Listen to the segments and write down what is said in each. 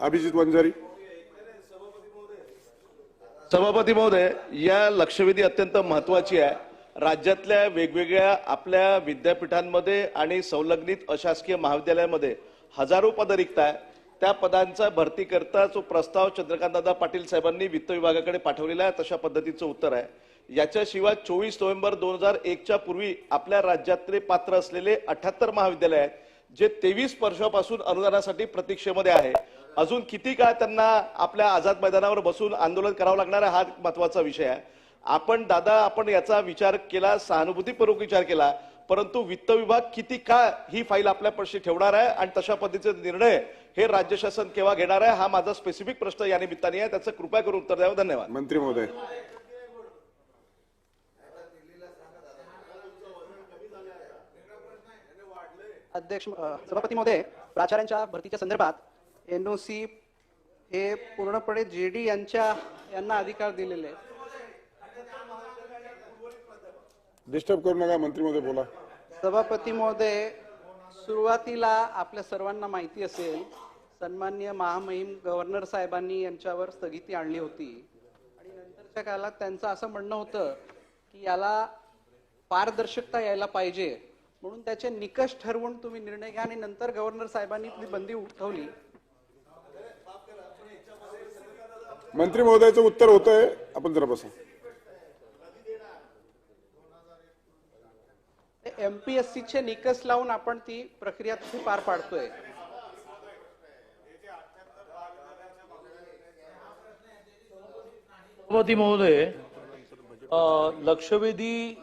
अभिजित वंजारी. सभापती महोदय या लक्षवेधी अत्यंत महत्वाची आहे. राज्यातल्या वेगवेगळ्या आपल्या विद्यापीठांमध्ये आणि संलग्नित अशासकीय महाविद्यालयामध्ये हजारो पदं रिक्त आहे त्या पदांचा भरती करता जो प्रस्ताव चंद्रकांतदादा पाटील साहेबांनी वित्त विभागाकडे पाठवलेला आहे तशा पद्धतीचं उत्तर आहे. याच्याशिवाय चोवीस नोव्हेंबर दोन हजार एकच्या पूर्वी आपल्या राज्यातले पात्र असलेले अठ्याहत्तर महाविद्यालय आहेत जे तेवीस वर्षापासून अनुदानासाठी प्रतीक्षेमध्ये आहे. अजून किती काळ त्यांना आपल्या आझाद मैदानावर बसून आंदोलन करावं लागणार आहे हा महत्त्वाचा विषय आहे. आपण दादा आपण याचा विचार केला सहानुभूतीपूर्वक विचार केला परंतु वित्त विभाग किती काळ ही फाईल आपल्यापाशी ठेवणार आहे आणि तशा पद्धतीचे निर्णय हे राज्य शासन केव्हा घेणार आहे हा माझा स्पेसिफिक प्रश्न या निमित्ताने आहे. त्याचं कृपया करून उत्तर द्यावं. धन्यवाद. मंत्री महोदय. अध्यक्ष सभापती महोदय प्राचार्यांच्या भरतीच्या संदर्भात एनओसी हे पूर्णपणे जेडी यांच्या यांना अधिकार दिलेले डिस्टर्ब करू नका मंत्री महोदय बोला. सभापती महोदय सुरुवातीला आपल्या सर्वांना माहिती असेल सन्मान्य महामहिम गव्हर्नर साहेबांनी यांच्यावर स्थगिती आणली होती. आणि नंतरच्या काळात त्यांचं असं म्हणणं होतं की याला पारदर्शकता यायला पाहिजे. म्हणून त्याचे निकष ठरवून तुम्ही निर्णय घ्या आणि नंतर गव्हर्नर साहेबांनी ती बंदी उठवली. मंत्री महोदयाचं उत्तर होतंय. आपण जरा बसा. एमपीएससीचे निकष लावून आपण ती प्रक्रिया तिथे पार पाडतोय. सभापती महोदय लक्षवेधी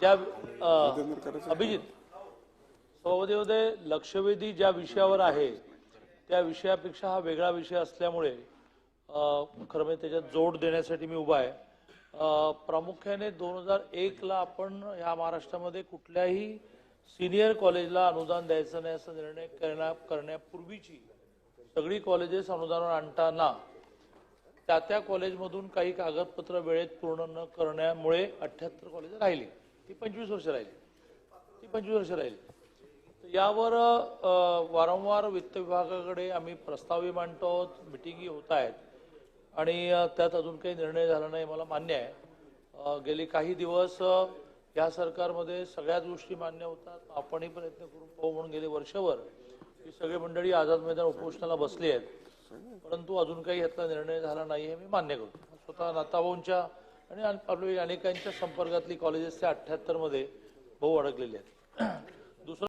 ज्या अभिजित सभापती महोदय लक्षवेधी ज्या विषयावर आहे त्या विषयापेक्षा हा वेगळा विषय असल्यामुळे खरं म्हणजे त्याच्यात जोड देण्यासाठी मी उभा आहे. प्रामुख्याने दोन हजार एकला आपण ह्या महाराष्ट्रामध्ये कुठल्याही सिनियर कॉलेजला अनुदान द्यायचं नाही असा निर्णय करण्या करण्यापूर्वीची सगळी कॉलेजेस अनुदानावर आणताना त्या त्या कॉलेजमधून काही कागदपत्र वेळेत पूर्ण न करण्यामुळे अठ्याहत्तर कॉलेज राहिली. ती पंचवीस वर्ष राहिली. ती पंचवीस वर्ष राहिली. तर यावर वारंवार वित्त विभागाकडे आम्ही प्रस्तावही मांडतो आहोत मिटिंगी होत आहेत. आणि त्यात अजून काही निर्णय झाला नाही मला मान्य आहे. गेले गेली काही दिवस या सरकारमध्ये सगळ्याच गोष्टी मान्य होतात. आपणही प्रयत्न करून पाहू म्हणून गेले वर्षभर. ही सगळी मंडळी आझाद मैदान उपोषणाला बसली आहेत. परंतु अजून काही यातला निर्णय झाला नाही हे मी मान्य करतो. स्वतः नाताभाऊंच्या आणि अनेकांच्या संपर्कातली कॉलेजेस त्या अठ्ठ्याहत्तरमध्ये भाऊ अडकलेले आहेत.